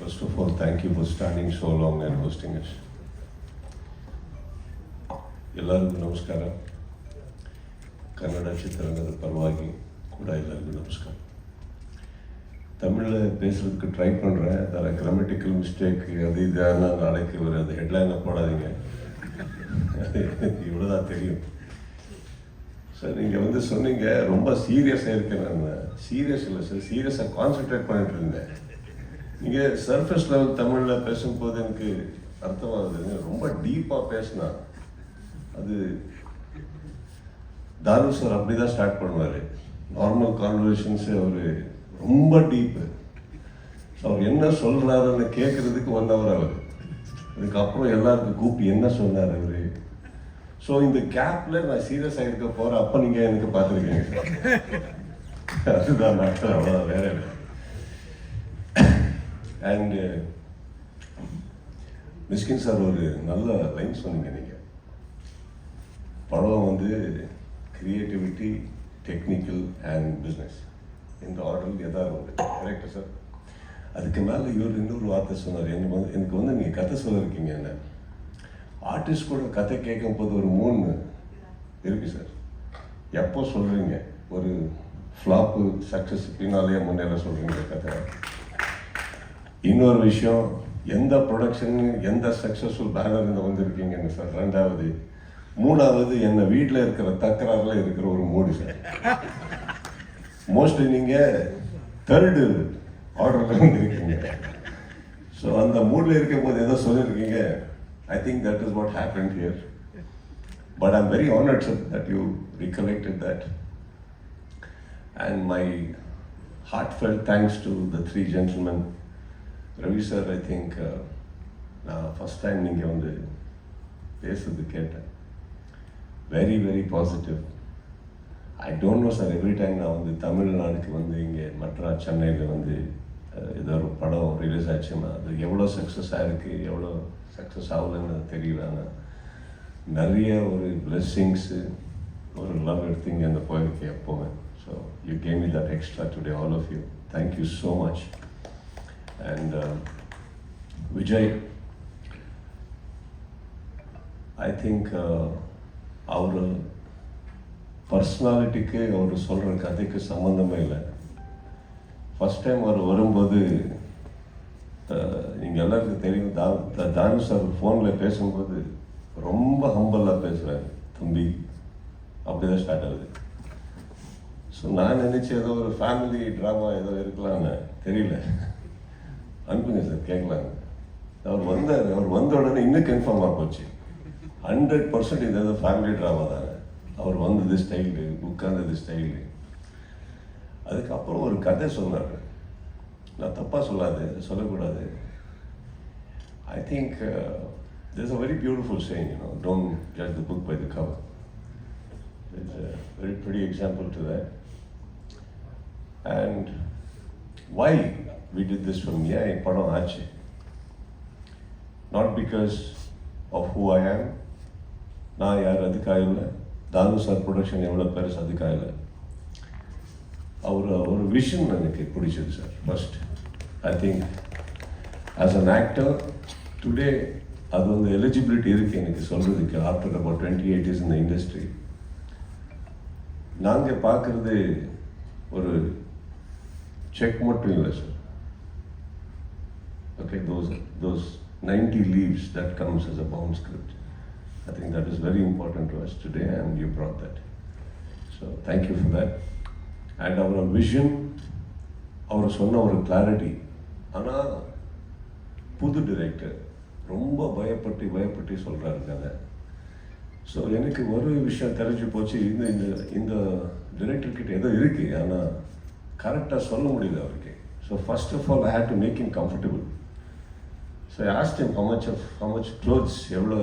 First of all, thank you for standing so long and hosting us. ಎಲ್ಲರಿಗೂ ನಮಸ್ಕಾರ ಕನ್ನಡ ಚಿತ್ರರಂಗದ ಪರವಾಗಿ ಕೂಡ ಎಲ್ಲರಿಗೂ ನಮಸ್ಕಾರ தமிழில் பேசுறதுக்கு ட்ரை பண்ணுறேன் அதில் கிராமட்டிக்கல் மிஸ்டேக் அது இதெல்லாம் நாளைக்கு ஒரு அந்த ஹெட்லைனை போடாதீங்க இவ்வளோதான் தெரியும் சார் நீங்கள் வந்து சொன்னீங்க ரொம்ப சீரியஸாக இருக்கேன் நான் சீரியஸ் இல்லை சார் சீரியஸாக கான்சென்ட்ரேட் பண்ணிட்டு இருந்தேன் இங்கே சர்ஃபேஸ் லெவல் தமிழில் பேசும்போது எனக்கு அர்த்தமாகுதுங்க ரொம்ப டீப்பாக பேசினா. அது தாரு சார் அப்படி தான் ஸ்டார்ட் பண்ணுவார் நார்மல் கான்வர்சேஷன்ஸே அவர் ரொம்ப டீப்பு அவர் என்ன சொல்கிறாருன்னு கேட்குறதுக்கு வந்தவர் அவர். அதுக்கப்புறம் எல்லாருக்கும் கூப்பிட்டு என்ன சொன்னார் அவர்? ஸோ இந்த கேப்பில் நான் சீரியஸாக இருக்க போகிறேன் அப்போ நீங்கள் எனக்கு பார்த்துருக்கீங்க. அதுதான் நான் அவ்வளோதான் வேற இல்லை அண்டு மிஸ்கின் சார் ஒரு நல்ல லைன் சொன்னீங்க நீங்கள் படம் வந்து க்ரியேட்டிவிட்டி டெக்னிக்கல் அண்ட் பிஸ்னஸ் இந்த ஆர்டரில் எதாவது உண்டு கரெக்டா சார் அதுக்கு மேலே இவர் இன்னொரு வார்த்தை சொன்னார். எனக்கு வந்து எனக்கு வந்து நீங்கள் கதை சொல்லியிருக்கீங்க என்ன? ஆர்டிஸ்ட் கூட கதை கேட்கும் போது ஒரு மூணு இருக்கு சார் எப்போ சொல்கிறீங்க ஒரு ஃப்ளாப்பு சக்ஸஸ் பின்னாலேயே முன்னேற சொல்கிறீங்க கதை. இன்னொரு விஷயம் எந்த ப்ரொடக்ஷன் எந்த சக்ஸஸ்ஃபுல் பேனர் வந்திருக்கீங்கன்னு சார் ரெண்டாவது மூணாவது என்ன வீட்டில் இருக்கிற தக்கராறுல இருக்கிற ஒரு மூடு சார் மோஸ்ட்லி நீங்கள் தேர்டு ஆர்டரில் வந்திருக்கீங்க. ஸோ அந்த மூடில் இருக்கும் போது ஏதோ சொல்லியிருக்கீங்க I think that is what happen here but I'm very honoured sir that you recollected that and my heartfelt thanks to the three gentlemen Ravi sir I think நான் ஃபஸ்ட் டைம் நீங்கள் வந்து பேசுறது கேட்டேன். Very very positive I don't know sir every time நான் வந்து தமிழ்நாடுக்கு வந்து இங்கே மற்ற சென்னையில் வந்து ஏதோ ஒரு படம் ரிலீஸ் ஆச்சுன்னா அது எவ்வளோ சக்ஸஸ் ஆகிருக்கு எவ்வளோ சக்ஸஸ் ஆகலைன்னு தெரியல ஆனால் நிறைய ஒரு பிளெஸ்ஸிங்ஸு ஒரு லவ் எடுத்தீங்க அந்த கோயிலுக்கு எப்போவுமே. So you came me that extra today all of you thank you so much and and uh, Vijay I think uh, அவர் பர்சனாலிட்டிக்கு அவர் சொல்கிற கதைக்கு சம்மந்தமே இல்லை. ஃபஸ்ட் டைம் அவர் வரும்போது நீங்கள் எல்லாருக்கும் தெரியும் தா த- தானு சார் ஃபோனில் பேசும்போது ரொம்ப ஹம்பலாக பேசுகிறாரு தம்பி. அப்படி தான் ஸ்டார்ட் ஆகுது. ஸோ நான் நினச்சி ஏதோ ஒரு ஃபேமிலி ட்ராமா ஏதோ இருக்கலாம்னு தெரியல. அனுப்புங்க சார் கேட்கலாங்க அவர் வந்தார் அவர் வந்த உடனே இன்னும் கன்ஃபார்மாக போச்சு. ஹண்ட்ரட் பர்சன்ட் இது ஏதோ ஃபேமிலி ட்ராமா தானே. அவர் வந்தது ஸ்டைலு உட்கார்ந்தது ஸ்டைலு அதுக்கப்புறம் ஒரு கதை சொன்னார். நான் தப்பாக சொல்லாது சொல்லக்கூடாது. I think this a very beautiful saying no don't judge the book by the cover it's a very பெரிய example to that. And why we did this film ஏன் படம் ஆச்சு not because of who I am நான் யார் அதுக்காக இல்லை தாது sir production எவ்வளோ பெருசு அதுக்காக இல்லை அவர் ஒரு விஷன் எனக்கு பிடிச்சது sir first I think as an actor today அது வந்து எலிஜிபிலிட்டி இருக்குது எனக்கு சொல்கிறதுக்கு after about twenty eight is இந்த இண்டஸ்ட்ரி நாங்கள் பார்க்குறது ஒரு செக் மட்டும் இல்லை sir okay those those 90 leaves that comes as a bound script. I think that is very important to us today and you brought that. So thank you for that. And our vision அவர் சொன்ன ஒரு clarity ஆனால் புது director ரொம்ப பயப்பட்டு பயப்பட்டு சொல்கிறாரு கதை. ஸோ எனக்கு ஒரு விஷயம் தெரிஞ்சு போச்சு. இந்த இந்த இந்த டிரெக்டர்கிட்ட ஏதோ இருக்குது ஆனால் கரெக்டாக சொல்ல முடியல அவருக்கு. So first of all I had to make him comfortable so asked him how much of how much clothes எவ்வளோ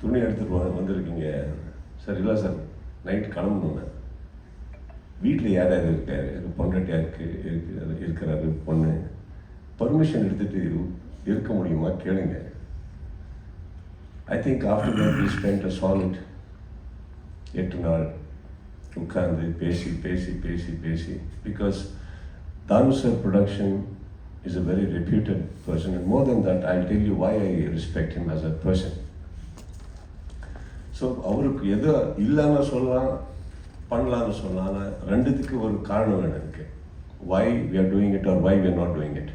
துணி எடுத்துகிட்டு வந்திருக்கீங்க? சார் இல்லை சார் நைட் கிளம்பணுங்க. வீட்டில் யார் யார் இருக்கார்? பொண்டாட்டியா இருக்கு இருக்கு இருக்கிறாரு பொண்ணு. பர்மிஷன் எடுத்துகிட்டு இருக்க முடியுமா? கேளுங்க. I think after that we spend a solid எட்டு நாள் உட்கார்ந்து பேசி பேசி பேசி பேசி because Thanu sir production is a very reputed person and more than that I'll tell you why I respect him as a person. So அவருக்கு எது இல்லைன்னு சொல்லலாம் பண்ணலான்னு சொல்லலாம் ஆனால் ரெண்டுத்துக்கு ஒரு காரணம் வேணும் எனக்கு. Why we are doing it or why we are not doing it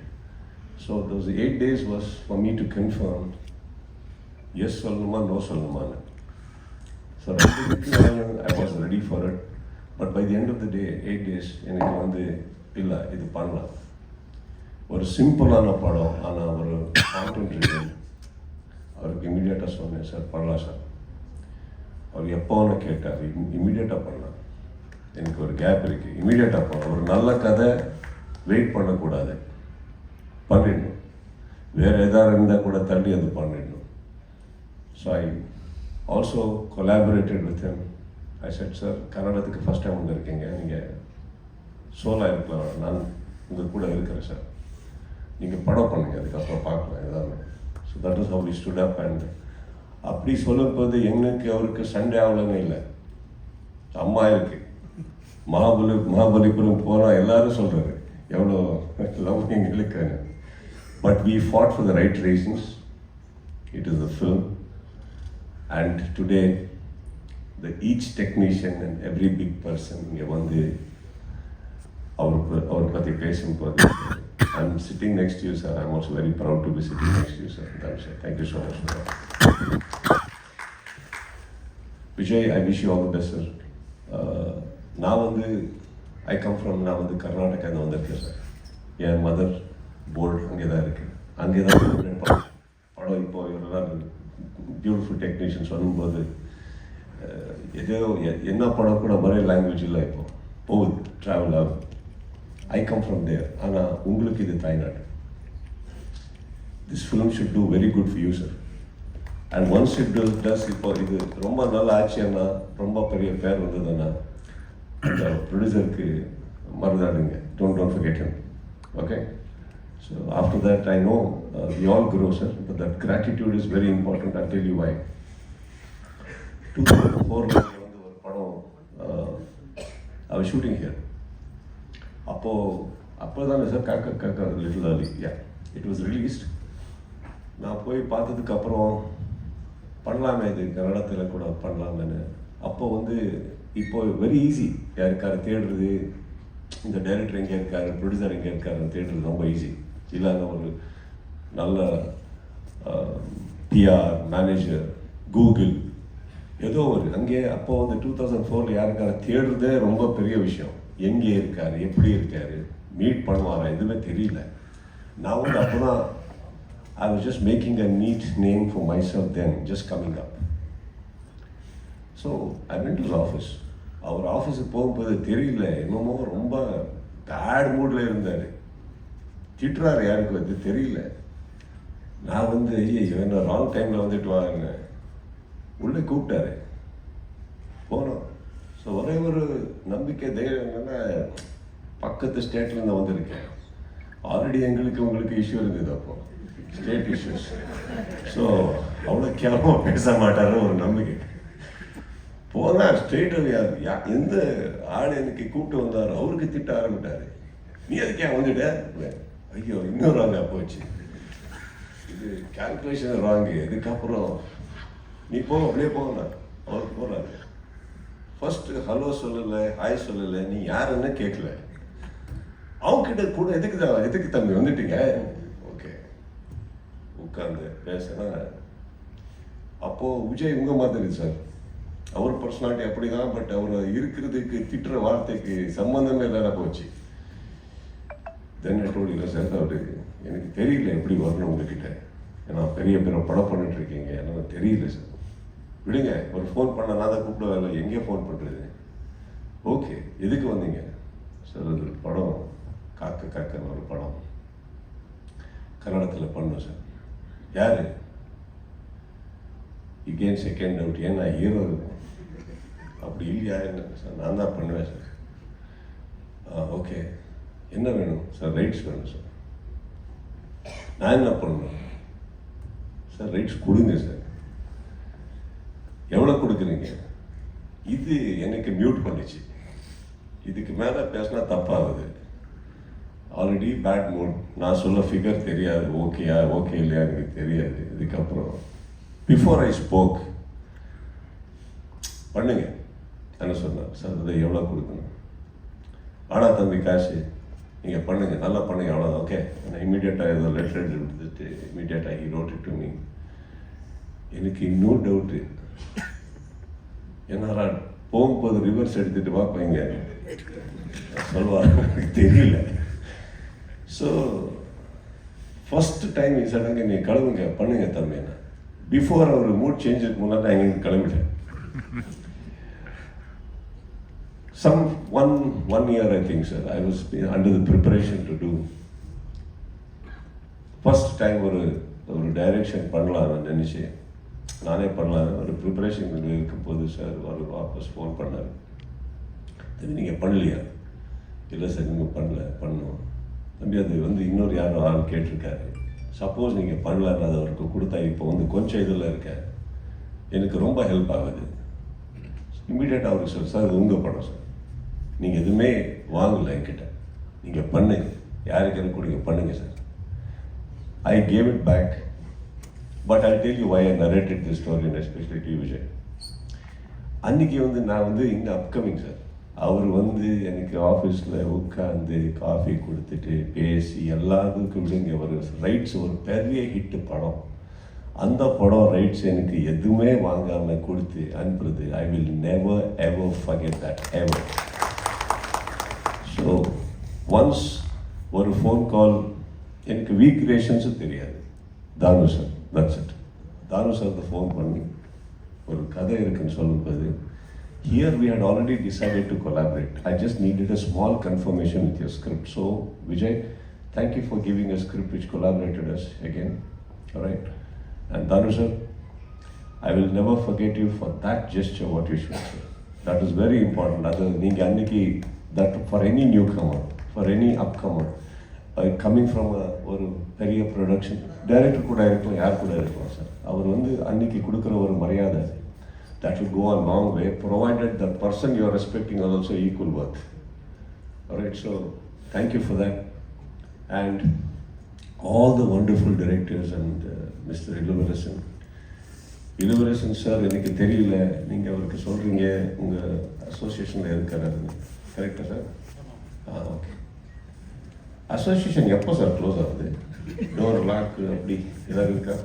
so those eight days was for me to confirm yes சொல்லணுமா நோ சொல்லணுமான்னு. ஸோ ரெண்டுத்துக்கு I was ready for it but by the end of the day eight days எனக்கு வந்து இல்லை இது பண்ணலாம். ஒரு சிம்பிளான படம் ஆனால் ஒரு கான்டென்ட் அவருக்கு இமீடியட்டாக சொன்னேன் சார் பண்ணலாம் சார். அவர் எப்போ கேட்டார் இமீடியட்டாக பண்ணலாம். எனக்கு ஒரு கேப் இருக்குது இமீடியட்டாக பண்ணலாம். ஒரு நல்ல கதை வெயிட் பண்ணக்கூடாது. பண்ணிடணும். வேறு எதாவது இருந்தால் கூட தள்ளி அது பண்ணிடணும். So I also collaborated with him I said sir கன்னடத்துக்கு first time வந்திருக்கீங்க நீங்கள் சோலாக இருக்கலாம். நான் உங்கள் கூட இருக்கிறேன் சார். நீங்கள் படம் பண்ணுங்க அதுக்கப்புறம் பார்க்கலாம் எல்லாமே ஸோ தட் இஸ் அவர் ஸ்டுட் அப் அண்ட் அப்படி சொல்லும்போது எங்களுக்கு அவருக்கு சண்டே ஆகலன்னு இல்லை. அம்மா இருக்கு. மகாபலி மகாபலிபுரம் போனால் எல்லாரும் சொல்கிறாரு எவ்வளோ லவ் எங்களுக்கு but we fought for the right reasons it is the film and today the each technician and every big person இங்கே வந்து அவருக்கு அவர் பற்றி பேசும்போது I am sitting next you sir I am also very proud to be sitting next you sir thank sir thank you so much sir Vijay I wish you all the best sir நான் வந்து I come from நான் வந்து கர்நாடகாவில் வந்திருக்கேன் sir என் mother board அங்கே தான் இருக்குது அங்கே தான் படம் படம் இப்போ இவரெல்லாம் பியூட்டிஃபுல் டெக்னீஷியன்ஸ் வரும்போது எதோ எ- என்ன படம் கூட மறை லாங்குவேஜ் இல்லை இப்போ. போகுது ட்ராவல் ஆகுது. ஐ கம் ஃப்ரம் தேர் ஆனால் உங்களுக்கு இது தாய்நாடு. This film should do very good few sir and once it does இப்போ இது ரொம்ப நல்ல ஆச்சுன்னா ரொம்ப பெரிய பேர் வந்ததுன்னா ப்ரொடியூசருக்கு மறந்துடுங்க don't don't forget him okay so after that I know we all grow sir but that gratitude is very important at tell you why two thousand ஃபோரில் வந்து ஒரு படம் அவர் ஷூட்டிங் ஹியர் அப்போது அப்போ தானே சார் கக்க கக்க லிட்டில் அலி யா இட் வாஸ் ரிலீஸ்ட் நான் போய் பார்த்ததுக்கப்புறம் பண்ணலாமே இது. கன்னடத்தில் கூட பண்ணலாமேன்னு. அப்போ வந்து இப்போ வெரி ஈஸி யாருக்காரு தேடுறது. இந்த டைரக்டர் எங்கே இருக்காரு? ப்ரொடியூசர் எங்கே இருக்காருன்னு தேடுறது ரொம்ப ஈஸி இல்லாத ஒரு நல்ல பிஆர் மேனேஜர் கூகுள் ஏதோ ஒரு. அங்கே அப்போ வந்து டூ தௌசண்ட் ஃபோரில் யாருக்கார தேடுறதே ரொம்ப பெரிய விஷயம். எங்கே இருக்கார் எப்படி இருக்கார் மீட் பண்ணுவாரா எதுவுமே தெரியல. நான் வந்து அப்போ தான் I just making a neat name for my myself then just coming up so I went to his அவர் ஆஃபீஸுக்கு போகும்போது தெரியல என்னமோ ரொம்ப பேட் மூடில் இருந்தார். திட்டுறாரு யாருக்கு வந்து தெரியல. நான் வந்து ஐயோ என்ன ராங் டைமில் வந்துட்டு வாங்க உள்ளே கூப்பிட்டாரு. போனோம். ஸோ ஒரே ஒரு நம்பிக்கை தைரியம் என்னன்னா பக்கத்து ஸ்டேட்லேருந்து வந்திருக்கேன். ஆல்ரெடி எங்களுக்கு உங்களுக்கு இஷ்யூ இருந்தது அப்போ. ஸ்டேட் இஷ்யூஸ் ஸோ அவ்வளோ கேவலமாக பேச மாட்டாருன்னு ஒரு நம்பிக்கை. போனால் ஸ்ட்ரெயிட்டாக எந்த ஆள் எனக்கு கூப்பிட்டு வந்தார் அவருக்கு திட்ட ஆரம்பிட்டார். நீ அதுக்கே வந்துட்ட? ஐயோ இன்னும் ராங்கா போச்சு. இது கால்குலேஷன் ராங்கு இதுக்கப்புறம் நீ போ அப்படியே போகலாம் அவர் போகிறாரு ஃபஸ்ட்டு ஹலோ சொல்லலை ஹாய் சொல்லலை நீ யாருன்னு கேட்கல. அவங்ககிட்ட கூட எதுக்கு தான் எதுக்கு தம்பி வந்துட்டீங்க? ஓகே உட்காந்து பேசினா அப்போது விஜய் உங்க மாதிரி சார். அவர் பர்சனாலிட்டி அப்படி தான் பட் அவர் இருக்கிறதுக்கு திட்டுற வார்த்தைக்கு சம்பந்தமே இல்லாத போச்சு. தென் டோல் இல்லை சார்? அவரு எனக்கு தெரியல எப்படி வரணும் உங்ககிட்ட. ஏன்னா பெரிய பெரிய படம் பண்ணிட்டு இருக்கீங்க. எனக்கு தெரியல சார். விடுங்க ஒரு ஃபோன் பண்ண நான் தான் கூப்பிட வரல எங்கே ஃபோன் பண்ணுறது ஓகே எதுக்கு வந்தீங்க? சார் அது படம். காக்க காக்கன்னு ஒரு படம். கன்னடத்தில் பண்ணோம் சார். யார்? இகேன் செகண்ட் அவுட் ஏன் நான் ஹீரோ இருக்கும் அப்படி இல்லையா என்ன? சார் நான் தான் பண்ணுவேன் சார். ஆ ஓகே என்ன வேணும்? சார் ரைட்ஸ் வேணும் சார். நான் என்ன பண்ணணும்? சார் ரைட்ஸ் கொடுங்க சார். எவ்வளோ கொடுக்குறீங்க? இது எனக்கு மியூட் பண்ணிச்சு. இதுக்கு மேலே பேசினா தப்பாகுது. ஆல்ரெடி பேட் மூட் நான் சொல்ல ஃபிகர் தெரியாது. ஓகேயா ஓகே இல்லையா எனக்கு தெரியாது. இதுக்கப்புறம் பிஃபோர் ஐ ஸ்போக் பண்ணுங்க. என்ன சொன்னார்? சார் இதை எவ்வளோ கொடுக்கணும்? ஆனால் தம்பி காசு நீங்கள் பண்ணுங்க. நல்லா பண்ணுங்க. அவ்வளோதான் ஓகே நான் இமீடியட்டாக ஏதோ லெட்டர் எடுத்துட்டு இமீடியட்டாக he wrote it to me எனக்கு இன்னொரு டவுட்டு என்னடா போகும்போது ரிவர்ஸ் எடுத்துட்டு பார்ப்பேன் இங்கே சொல்லுவார் எனக்கு தெரியல. ஸோ ஃபர்ஸ்ட் டைம் சடங்கு நீ கிளம்புங்க பண்ணுங்க தம்பி பிஃபோர் அவர் மூட் சேஞ்சுக்கு முன்னாடி நான் இங்கே கிளம்பிட்டேன். Some one one year I think sir I was under the preparation to do first time ஒரு ஒரு டைரக்ஷன் பண்ணலாம் நான் நினச்சேன். நானே பண்ணலாம் ஒரு ப்ரிப்பரேஷன் இருக்கும் போது சார் வர வாபஸ் ஃபோன் பண்ணார். தம்பி நீங்கள் பண்ணலையா? இல்லை சார் நீங்கள் பண்ணல. பண்ணோம். தம்பி அது வந்து இன்னொரு யாரும் ஆள் கேட்டிருக்காரு. சப்போஸ் நீங்கள் பண்ணலன்னு அதை அவருக்கு கொடுத்தா இப்போ வந்து கொஞ்சம் இதில் இருக்க. எனக்கு ரொம்ப ஹெல்ப் ஆகுது. இம்மிடியேட்டாக அவருக்கு சார் சார் அது உங்கள் படம் சார் நீங்கள் எதுவுமே வாங்கலை என்கிட்ட. நீங்கள் பண்ணுங்க யாருக்கு எனக்கு கொடுங்க பண்ணுங்கள் sir I gave it back but I tell you why I narrated the story and especially the Vijay அன்னைக்கு வந்து நான் வந்து இங்கே அப்கமிங் சார் அவர் வந்து எனக்கு ஆஃபீஸில் உட்காந்து காஃபி கொடுத்துட்டு பேசி எல்லாத்துக்கும் விடுங்க ஒரு ரைட்ஸ் ஒரு பெரிய ஹிட்டு படம். அந்த படம் ரைட்ஸ் எனக்கு எதுவுமே வாங்காமல் கொடுத்து அனுப்புறது. I will never ever forget that ever so once ஒரு ஃபோன் கால் எனக்கு வீக் ரேஷன்ஸும் தெரியாது. Thanu sir that's it Thanu sir phone பண்ணி ஒரு கதை இருக்குன்னு சொல்லும்போது here we had already decided to collaborate. I just needed a small confirmation with your script. So, Vijay, thank you for giving a script which collaborated us again. All right. And Danu sir, I will never forget you for that gesture what you showed. Sir. That is very important. அது நீங்கள் அன்னைக்கு that for any newcomer, for any upcomer, uh, coming from a ஒரு பெரிய production director கூட இருக்கலாம் யார் கூட இருக்கலாம் சார் அவர் வந்து அன்னைக்கு கொடுக்குற ஒரு மரியாதை that will go a long way provided the person you are respecting is also equal worth. Alright, so thank you for that. And all the wonderful directors and uh, Mr. Illumination. Ilavarasan sir எனக்கு தெரியல நீங்கள் அவருக்கு சொல்கிறீங்க உங்கள் அசோசியேஷனில் இருக்காருன்னு கரெக்டா sir ஆ ஓகே அசோசியேஷன் எப்போ சார் க்ளோஸ் ஆகுது? டோர் லாக் அப்படி ஏதாவது இருக்கா?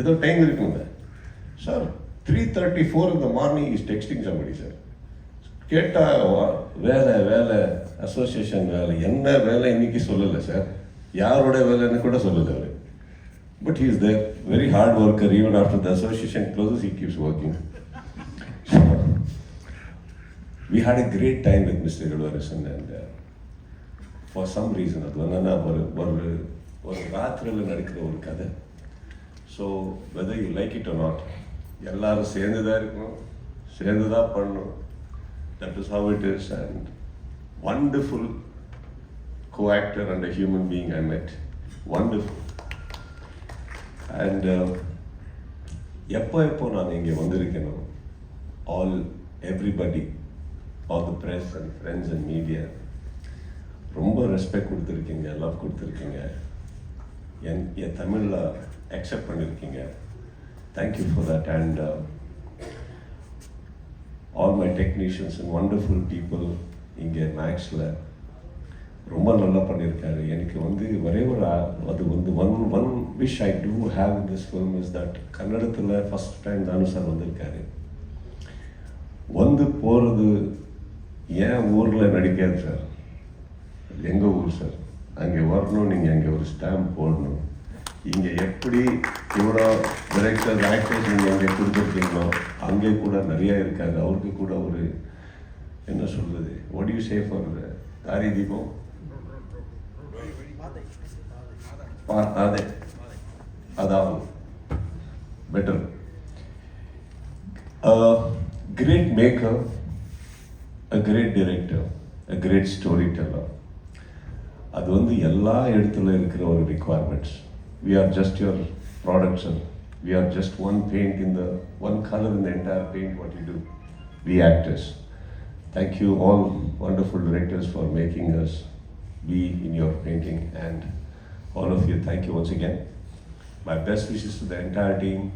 ஏதோ டைம் இருக்குங்க. சார் த்ரீ தேர்ட்டி ஃபோர் இந்த morning is texting somebody sir கேட்டால் வேலை வேலை அசோசியேஷன் வேலை. என்ன வேலை இன்னைக்கு சொல்லலை சார் யாரோட வேலைன்னு கூட சொல்லலை அவர். But he is there very hard worker even after the association closes he keeps working we had a great time with Mr. Ilvarasan and uh, for some reason அது என்னென்னா ஒரு ஒரு ஒரு ராத்திரியில் நடக்கிற ஒரு கதை. So whether you like it or not எல்லாரும் சேர்ந்து தான் இருக்கணும் சேர்ந்து தான் பண்ணணும் that is how it is and wonderful coactor and a human being I met wonderful and எப்போ எப்போ நான் இங்கே வந்திருக்கேனோ all everybody all the press and friends and media ரொம்ப ரெஸ்பெக்ட் கொடுத்துருக்கீங்க லவ் கொடுத்துருக்கீங்க. என் என் தமிழில் அக்செப்ட் பண்ணியிருக்கீங்க thank you for that and all my technicians and wonderful people இங்கே மேக்ஸில் ரொம்ப நல்லா பண்ணியிருக்காரு எனக்கு வந்து ஒரே ஒரு ஆ- அது வந்து one one wish I do have in this film is that கன்னடத்தில் ஃபஸ்ட் டைம் தானு சார் வந்திருக்காரு. வந்து போகிறது ஏன் ஊரில் நடிக்காது சார் எங்கள் ஊர் சார்? அங்கே வரணும் நீங்கள் அங்கே ஒரு ஸ்டாம்ப் போடணும். இங்கே எப்படி இவ்வளோ டிரெக்டர் ஆக்டர்ஸ் நீங்கள் அங்கே கொடுத்துருக்கீங்களோ அங்கே கூட நிறைய இருக்காங்க. அவருக்கு கூட ஒரு என்ன சொல்கிறது what safe you say uh, தீபம்? அதே அதாவது better great maker a great director a great story teller அது வந்து எல்லா இடத்துல இருக்கிற ஒரு requirements we are just your products we are just one paint in the one colour in the entire paint what you do we actors thank you all wonderful directors for making us be in your painting. And all of you, thank you once again. My best wishes to the entire team,